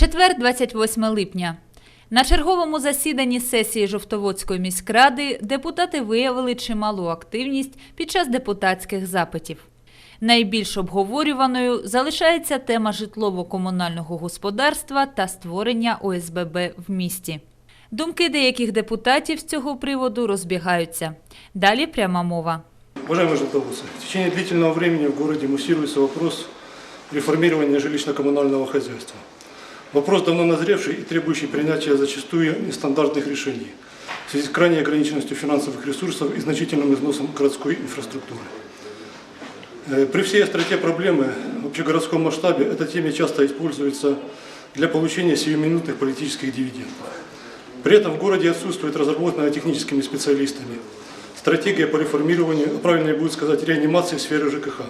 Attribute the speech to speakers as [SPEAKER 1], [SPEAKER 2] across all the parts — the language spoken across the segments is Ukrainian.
[SPEAKER 1] Четвер, 28 липня. На черговому засіданні сесії Жовтоводської міськради депутати виявили чималу активність під час депутатських запитів. Найбільш обговорюваною залишається тема житлово-комунального господарства та створення ОСББ в місті. Думки деяких депутатів з цього приводу розбігаються. Далі пряма мова.
[SPEAKER 2] Уважаемые желтоводцы, в течение длительного времени в городе муссируется вопрос реформирования жилищно-коммунального хозяйства. Вопрос давно назревший и требующий принятия зачастую нестандартных решений в связи с крайней ограниченностью финансовых ресурсов и значительным износом городской инфраструктуры. Э, При всей остроте проблемы в общегородском масштабе эта тема часто используется для получения сиюминутных политических дивидендов. При этом в городе отсутствует разработанная техническими специалистами стратегия по реформированию, а правильнее будет сказать, реанимации сферы ЖКХ,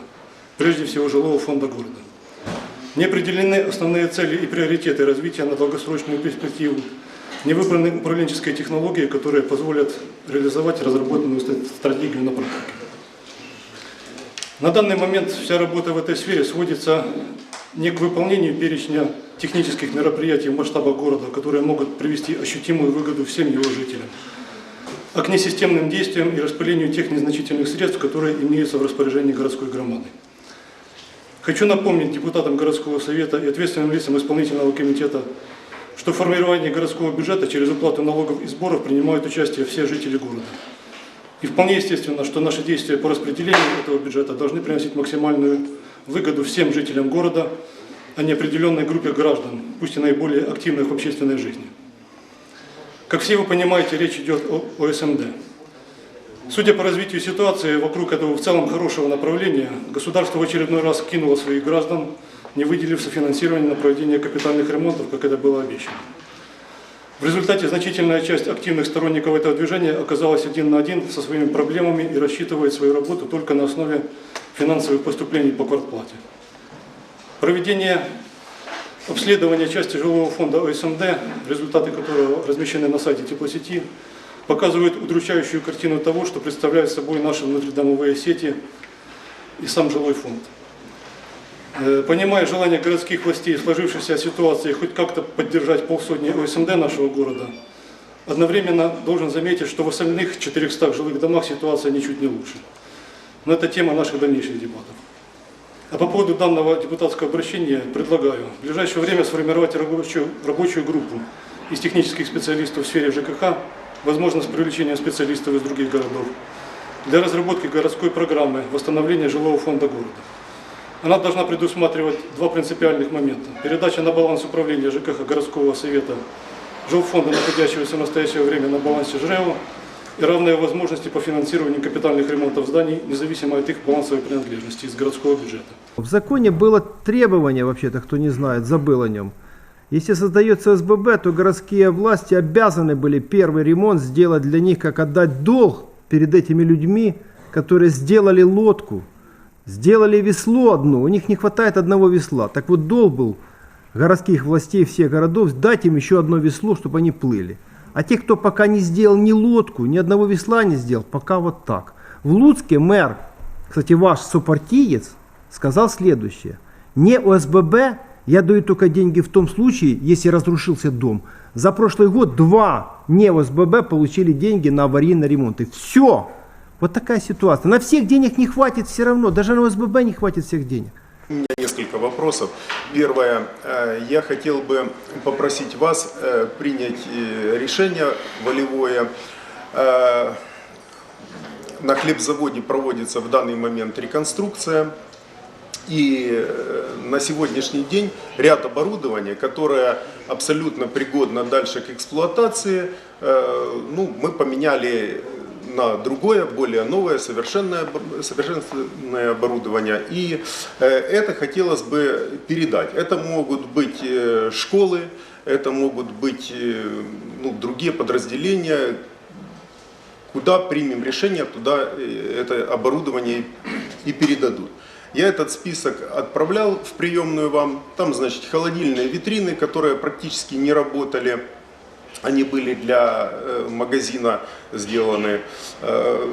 [SPEAKER 2] прежде всего жилого фонда города. Не определены основные цели и приоритеты развития на долгосрочную перспективу, не выбраны управленческие технологии, которые позволят реализовать разработанную ст- стратегию на практике. На данный момент вся работа в этой сфере сводится не к выполнению перечня технических мероприятий в масштабах города, которые могут привести ощутимую выгоду всем его жителям, а к несистемным действиям и распылению тех незначительных средств, которые имеются в распоряжении городской громады. Хочу напомнить депутатам городского совета и ответственным лицам исполнительного комитета, что в формировании городского бюджета через уплату налогов и сборов принимают участие все жители города. И вполне естественно, что наши действия по распределению этого бюджета должны приносить максимальную выгоду всем жителям города, а не определенной группе граждан, пусть и наиболее активных в общественной жизни. Как все вы понимаете, речь идет о ОСМД. Судя по развитию ситуации вокруг этого в целом хорошего направления, государство в очередной раз кинуло своих граждан, не выделив софинансирование на проведение капитальных ремонтов, как это было обещано. В результате значительная часть активных сторонников этого движения оказалась один на один со своими проблемами и рассчитывает свою работу только на основе финансовых поступлений по квартплате. Проведение обследования части жилого фонда ОСМД, результаты которого размещены на сайте теплосети, показывают удручающую картину того, что представляют собой наши внутридомовые сети и сам жилой фонд. Э, Понимая желание городских властей в сложившейся ситуации хоть как-то поддержать полсотни ОСМД нашего города, одновременно должен заметить, что в остальных 400 жилых домах ситуация ничуть не лучше. Но это тема наших дальнейших дебатов. А по поводу данного депутатского обращения предлагаю в ближайшее время сформировать рабочую, рабочую группу из технических специалистов в сфере ЖКХ, возможно, с привлечением специалистов из других городов, для разработки городской программы восстановления жилого фонда города. Она должна предусматривать два принципиальных момента. Передача на баланс управления ЖКХ городского совета жилфонда, находящегося в настоящее время на балансе ЖРЭО, и равные возможности по финансированию капитальных ремонтов зданий, независимо от их балансовой принадлежности из городского бюджета.
[SPEAKER 3] В законе было требование, вообще-то, кто не знает, забыл о нем. Если создается СББ, то городские власти обязаны были первый ремонт сделать для них, как отдать долг перед этими людьми, которые сделали лодку, сделали весло одно, у них не хватает одного весла. Так вот долг был городских властей всех городов дать им еще одно весло, чтобы они плыли. А те, кто пока не сделал ни лодку, ни одного весла не сделал, пока вот так. В Луцке мэр, кстати, ваш сопартиец, сказал следующее. Не ОСББ я даю только деньги в том случае, если разрушился дом. За прошлый год два не ОСББ получили деньги на аварийный ремонт. И все. Вот такая ситуация. На всех денег не хватит все равно. Даже на ОСББ не хватит всех денег.
[SPEAKER 4] У меня несколько вопросов. Первое. э, Я хотел бы попросить вас э, принять э, решение волевое. На хлебзаводе проводится в данный момент реконструкция. И э, на сегодняшний день ряд оборудования, которое абсолютно пригодно дальше к эксплуатации, э, ну, мы поменяли на другое, более новое, совершенное, совершенное оборудование. И э, это хотелось бы передать. Это могут быть школы, это могут быть ну, другие подразделения, куда примем решение, туда это оборудование и передадут. Я этот список отправлял в приемную вам. Там, значит, холодильные витрины, которые практически не работали. они были для э, магазина сделаны. Э,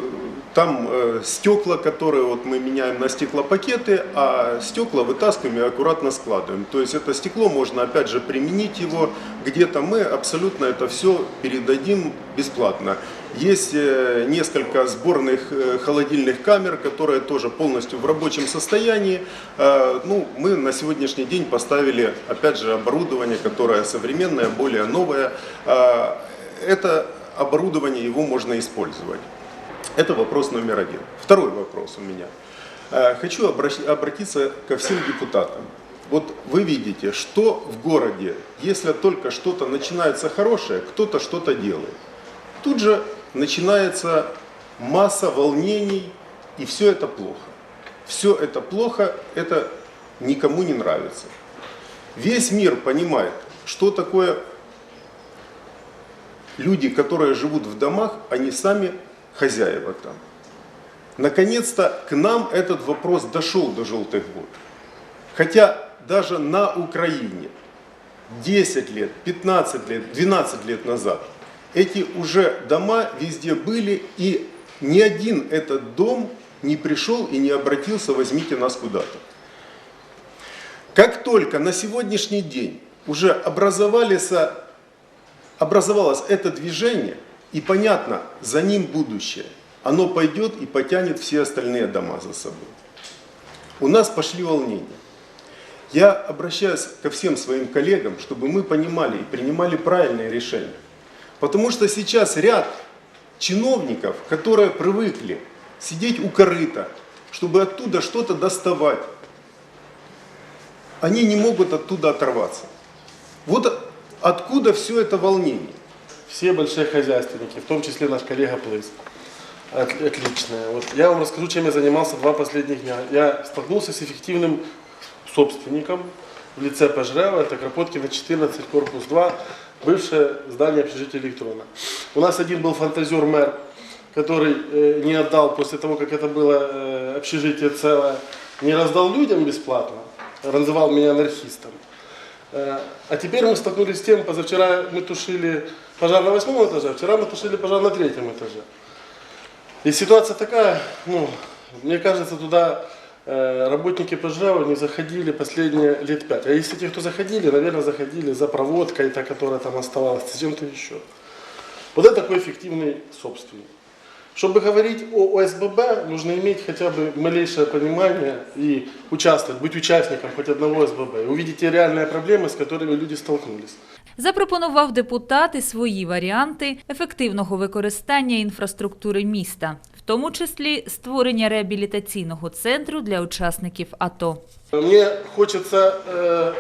[SPEAKER 4] Там э, стекла, которые вот мы меняем на стеклопакеты, а стекла вытаскиваем и аккуратно складываем. То есть это стекло можно опять же применить его где-то мы абсолютно это все передадим бесплатно. Есть э, несколько сборных э, холодильных камер, которые тоже полностью в рабочем состоянии. Э, Ну, мы на сегодняшний день поставили, опять же, оборудование, которое современное, более новое. Это оборудование, его можно использовать. Это вопрос номер один. Второй вопрос у меня. Хочу обратиться ко всем депутатам. Вот вы видите, что в городе, если только что-то начинается хорошее, кто-то что-то делает. Тут же начинается масса волнений, и все это плохо. Все это плохо, это никому не нравится. Весь мир понимает, что такое люди, которые живут в домах, они сами хозяева там. Наконец-то к нам этот вопрос дошел до желтых вод. Хотя даже на Украине 10 лет, 15 лет, 12 лет назад эти уже дома везде были, и ни один этот дом не пришел и не обратился, возьмите нас куда-то. Как только на сегодняшний день уже образовалось это движение, и понятно, за ним будущее, оно пойдет и потянет все остальные дома за собой. У нас пошли волнения. Я обращаюсь ко всем своим коллегам, чтобы мы понимали и принимали правильные решения. Потому что сейчас ряд чиновников, которые привыкли сидеть у корыта, чтобы оттуда что-то доставать, они не могут оттуда оторваться. Вот откуда все это волнение.
[SPEAKER 5] Все большие хозяйственники, в том числе наш коллега Плыс. От- Отличная. Вот я вам расскажу, чем я занимался два последних дня. Я столкнулся с эффективным собственником в лице Пожрева, это Кропоткина 14, корпус 2, бывшее здание общежития Электрона. У нас один был фантазер-мэр, который э, не отдал после того, как это было э, общежитие целое, не раздал людям бесплатно, называл меня анархистом. Э, А теперь мы столкнулись с тем, позавчера мы тушили пожар на восьмом этаже, а вчера мы тушили пожар на третьем этаже. И ситуация такая, ну, мне кажется, туда э, работники Пожрева не заходили последние лет пять. А если те, кто заходили, наверное, заходили за проводкой, та, которая там оставалась, за чем-то еще. Вот это такой эффективный собственник. Чтобы говорить о ОСББ, нужно иметь хотя бы малейшее понимание и участвовать, быть участником хоть одного ОСББ. И увидеть те реальные проблемы, с которыми люди столкнулись.
[SPEAKER 1] Запропонував депутат і свої варіанти ефективного використання інфраструктури міста, в тому числі створення реабілітаційного центру для учасників АТО.
[SPEAKER 5] Мне хочется э,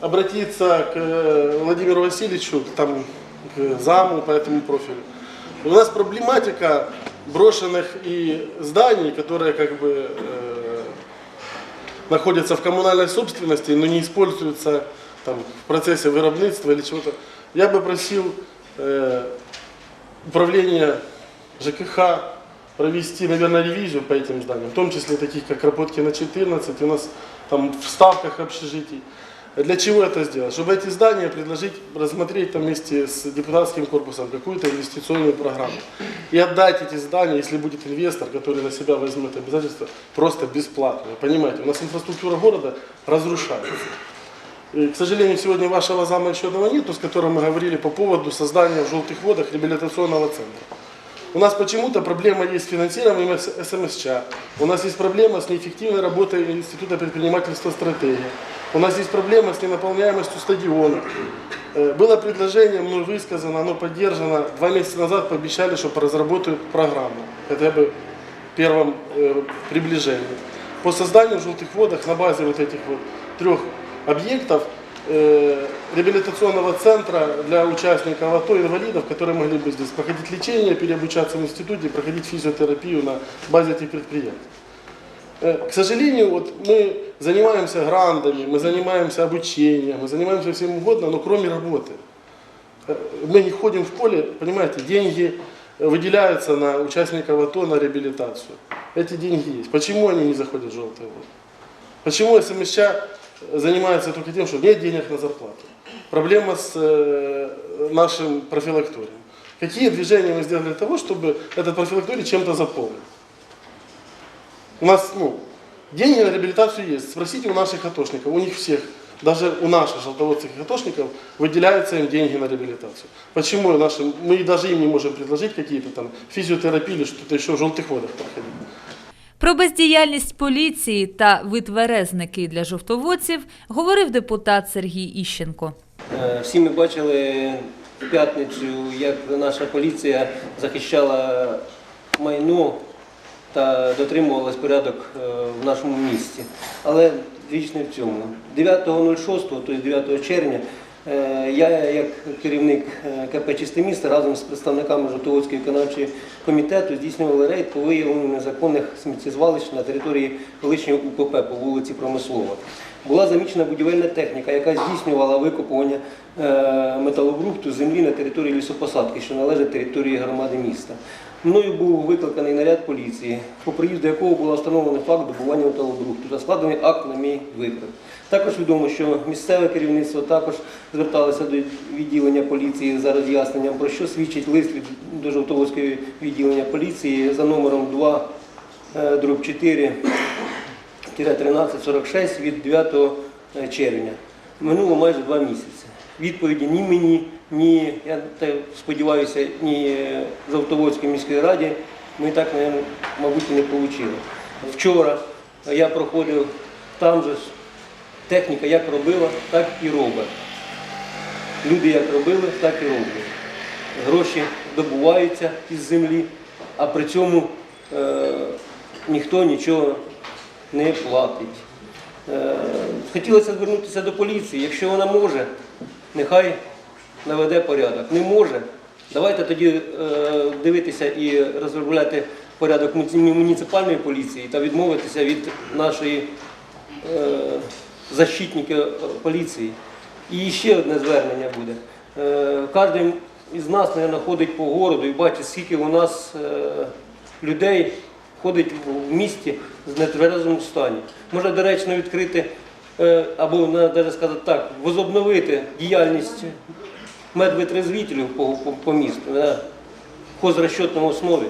[SPEAKER 5] обратиться к э, Владимиру Васильевичу, к, там, к заму по этому профилю. У нас проблематика брошенных и зданий, которые как бы э, находятся в коммунальной собственности, но не используются там, в процессе виробництва или чего-то. Я бы просил э, управление ЖКХ провести, наверное, ревизию по этим зданиям, в том числе таких, как Кропоткина 14, у нас там в ставках общежитий. Для чего это сделать? Чтобы эти здания предложить, рассмотреть там вместе с депутатским корпусом какую-то инвестиционную программу. И отдать эти здания, если будет инвестор, который на себя возьмет обязательства, просто бесплатно. Вы понимаете, у нас инфраструктура города разрушается. И, к сожалению, сегодня вашего зама еще одного нету, с которым мы говорили по поводу создания в желтых водах реабилитационного центра. У нас почему-то проблема есть с финансированием С- СМСЧ. У нас есть проблема с неэффективной работой Института предпринимательства «Стратегия». У нас есть проблема с ненаполняемостью стадиона. Э, Было предложение, мной высказано, оно поддержано. Два месяца назад пообещали, что разработают программу. Хотя бы в первом э, приближении. По созданию в желтых водах на базе вот этих вот трех объектов э, реабилитационного центра для участников АТО, инвалидов, которые могли бы здесь проходить лечение, переобучаться в институте, проходить физиотерапию на базе этих предприятий. Э, К сожалению, вот мы занимаемся грантами, мы занимаемся обучением, мы занимаемся всем угодно, но кроме работы. Э, Мы не ходим в поле, понимаете, деньги выделяются на участников АТО на реабилитацию. Эти деньги есть. Почему они не заходят в желтые воды? Почему СМСЧ занимается только тем, что нет денег на зарплату. Проблема с э, нашим профилакторием. Какие движения мы сделали для того, чтобы этот профилакторий чем-то заполнить? У нас, ну, деньги на реабилитацию есть. Спросите у наших атошников, у них всех, даже у наших желтоводских атошников выделяются им деньги на реабилитацию. Почему наши, мы даже им не можем предложить какие-то там физиотерапии или что-то еще в желтых водах проходить?
[SPEAKER 1] Про бездіяльність поліції та витверезники для жовтоводців говорив депутат Сергій Іщенко.
[SPEAKER 6] Е, Всі ми бачили в п'ятницю, як наша поліція захищала майно та дотримувалась порядок е, в нашому місті. Але річ не в цьому. 9.06, тобто 9 червня, я як керівник е, КП «Чисте місто разом з представниками Жовтоводського виконавчого комітету здійснювали рейд по виявленню незаконних сміттєзвалищ на території колишнього УПП по вулиці Промислова. Була замічена будівельна техніка, яка здійснювала викопування е, металобрухту землі на території лісопосадки, що належить території громади міста. Мною був викликаний наряд поліції, по приїзду якого було встановлено факт добування металобрухту та складений акт на мій виклик. Також відомо, що місцеве керівництво також зверталося до відділення поліції за роз'ясненням, про що свідчить лист від до Жовтоводського відділення поліції за номером 2 е, дроб 4 1346 від 9 червня. Минуло майже два місяці. Відповіді ні мені, ні, я сподіваюся, ні Завтоводській міській раді ми так, мабуть, і не отримали. Вчора я проходив там же техніка як робила, так і робить. Люди як робили, так і роблять. Гроші добуваються із землі, а при цьому е, ніхто нічого не платить. Е, хотілося звернутися до поліції. Якщо вона може, нехай наведе порядок. Не може. Давайте тоді е, дивитися і розробляти порядок муніципальної поліції та відмовитися від нашої е, защитника е, поліції. І ще одне звернення буде. Е, Кожен із нас, мабуть, ходить по городу і бачить, скільки у нас людей ходить в місті в нетверезому стані. Може доречно відкрити, або навіть сказати так, возобновити діяльність медвитрезвітелів по, по, по місту на хозрасчетному основі.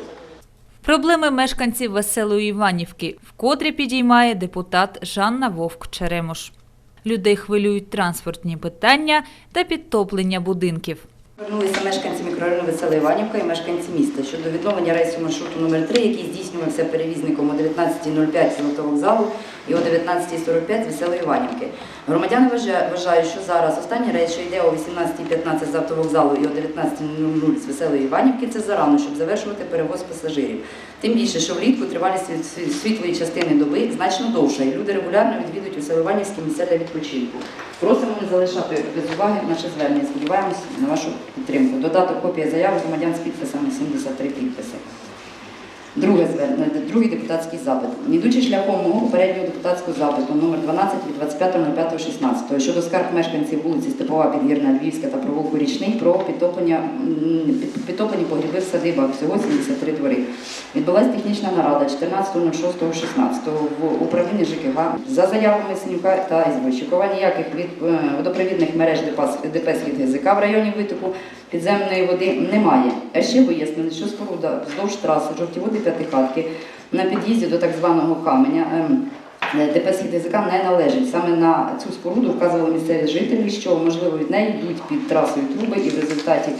[SPEAKER 1] Проблеми мешканців Веселої Іванівки вкотре підіймає депутат Жанна Вовк-Черемош. Людей хвилюють транспортні питання та підтоплення будинків.
[SPEAKER 7] Звернулися мешканці мікрорайону Весела Іванівка і мешканці міста щодо відновлення рейсу маршруту номер 3 який здійснювався перевізником о 19.05 з Золотого і о 19.45 з Веселої Іванівки. Громадяни вважають, що зараз останній рейс, що йде о 18.15 з автовокзалу і о 19.00 з Веселої Іванівки, це зарано, щоб завершувати перевоз пасажирів. Тим більше, що влітку тривалість світ- світ- світлої частини доби значно довша, і люди регулярно відвідують Веселоіванівські місця для відпочинку. Просимо не залишати без уваги наше звернення. Сподіваємось на вашу підтримку. Додаток копія заяви громадян з підписами 73 підписи. Друге звернення, другий депутатський запит. Ідучи шляхом мого попереднього депутатського запиту номер 12 від 25.05.16 щодо скарг мешканців вулиці Степова, Підгірна, Львівська та провулку Річний про підтоплення, підтоплені погріби в садибах, всього 73 двори. Відбулася технічна нарада 14.06.16 в управлінні ЖКГ за заявами Синюка та Ізвольчикова ніяких від е, водопровідних мереж ДП «Світ ГЗК в районі витоку підземної води немає. А ще вияснили, що споруда вздовж траси жовті води п'ятихатки на під'їзді до так званого каменя. ем, ДП «Схід не належить. Саме на цю споруду вказували місцеві жителі, що можливо від неї йдуть під трасою труби, і в результаті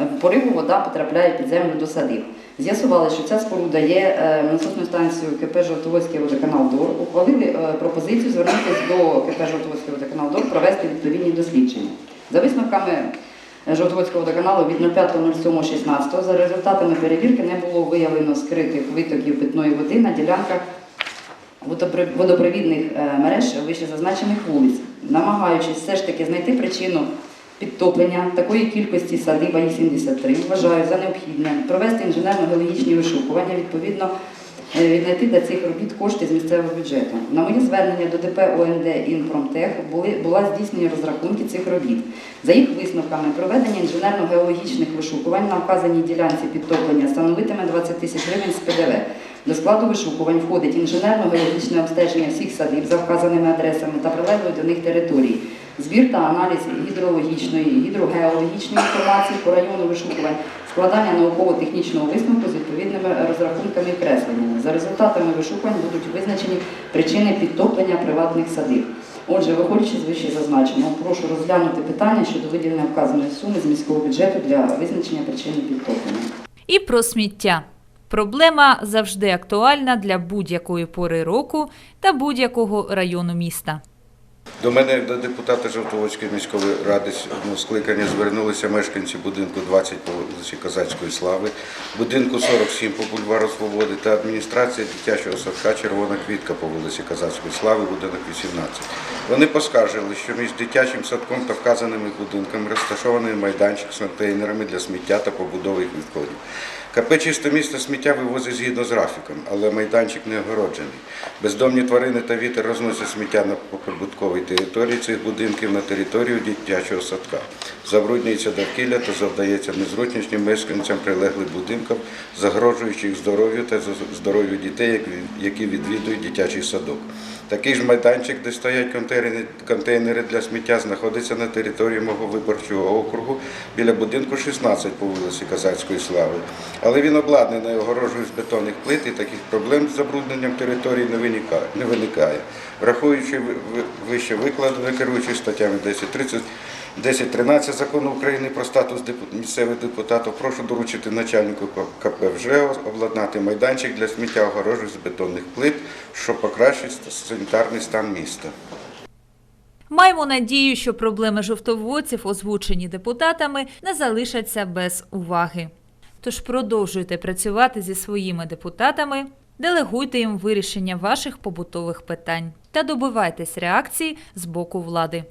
[SPEAKER 7] е, пориву вода потрапляє під землю до садиб. З'ясували, що ця споруда є е, насосною станцією КП Жовтоводський водоканал ДОР. Ухвалили е, пропозицію звернутися до КП Жовтоводський водоканал ДОР провести відповідні дослідження. За висновками Жовтоводського водоканалу від 05.07.16 за результатами перевірки не було виявлено скритих витоків питної води на ділянках водопровідних е, мереж вище зазначених вулиць, намагаючись все ж таки знайти причину підтоплення такої кількості садиба І-73, вважаю за необхідне провести інженерно-геологічні вишукування, відповідно віднайти для цих робіт кошти з місцевого бюджету. На моє звернення до ДП ОНД «Інпромтех» були, була здійснені розрахунки цих робіт. За їх висновками, проведення інженерно-геологічних вишукувань на вказаній ділянці підтоплення становитиме 20 тисяч гривень з ПДВ. До складу вишукувань входить інженерно-геологічне обстеження всіх садиб за вказаними адресами та прилеглої до них території, збір та аналіз гідрологічної, гідрогеологічної інформації по району вишукувань, складання науково-технічного висновку з відповідними розрахунками і кресленнями. За результатами вишукувань будуть визначені причини підтоплення приватних садиб. Отже, виходячи з вище зазначеного, прошу розглянути питання щодо виділення вказаної суми з міського бюджету для визначення причини підтоплення.
[SPEAKER 1] І про сміття. Проблема завжди актуальна для будь-якої пори року та будь-якого району міста.
[SPEAKER 8] До мене, до депутата Жовтоводської міської ради ну, скликання звернулися мешканці будинку 20 по вулиці Козацької Слави, будинку 47 по бульвару Свободи та адміністрація дитячого садка Червона квітка по вулиці Козацької Слави, будинок 18. Вони поскаржили, що між дитячим садком та вказаними будинками розташований майданчик з контейнерами для сміття та побудових відходів. КП «Чисте місто» сміття вивозить згідно з графіком, але майданчик не огороджений. Бездомні тварини та вітер розносять сміття на прибутковій території цих будинків на територію дитячого садка. Забруднюється довкілля та завдається незручності мешканцям прилеглих будинків, загрожуючи їх здоров'ю та здоров'ю дітей, які відвідують дитячий садок. Такий ж майданчик, де стоять контейнери, для сміття, знаходиться на території мого виборчого округу біля будинку 16 по вулиці Казацької Слави. Але він обладнаний огорожею з бетонних плит і таких проблем з забрудненням території не виникає. Враховуючи ви- ви- вище викладене, керуючись статтями 1030, 10.13 закону України про статус місцевих депутатів, прошу доручити начальнику КП ВЖЕО обладнати майданчик для сміття огорожею з бетонних плит, що покращить санітарний стан міста.
[SPEAKER 1] Маємо надію, що проблеми жовтоводців, озвучені депутатами, не залишаться без уваги. Тож продовжуйте працювати зі своїми депутатами, делегуйте їм вирішення ваших побутових питань та добивайтесь реакції з боку влади.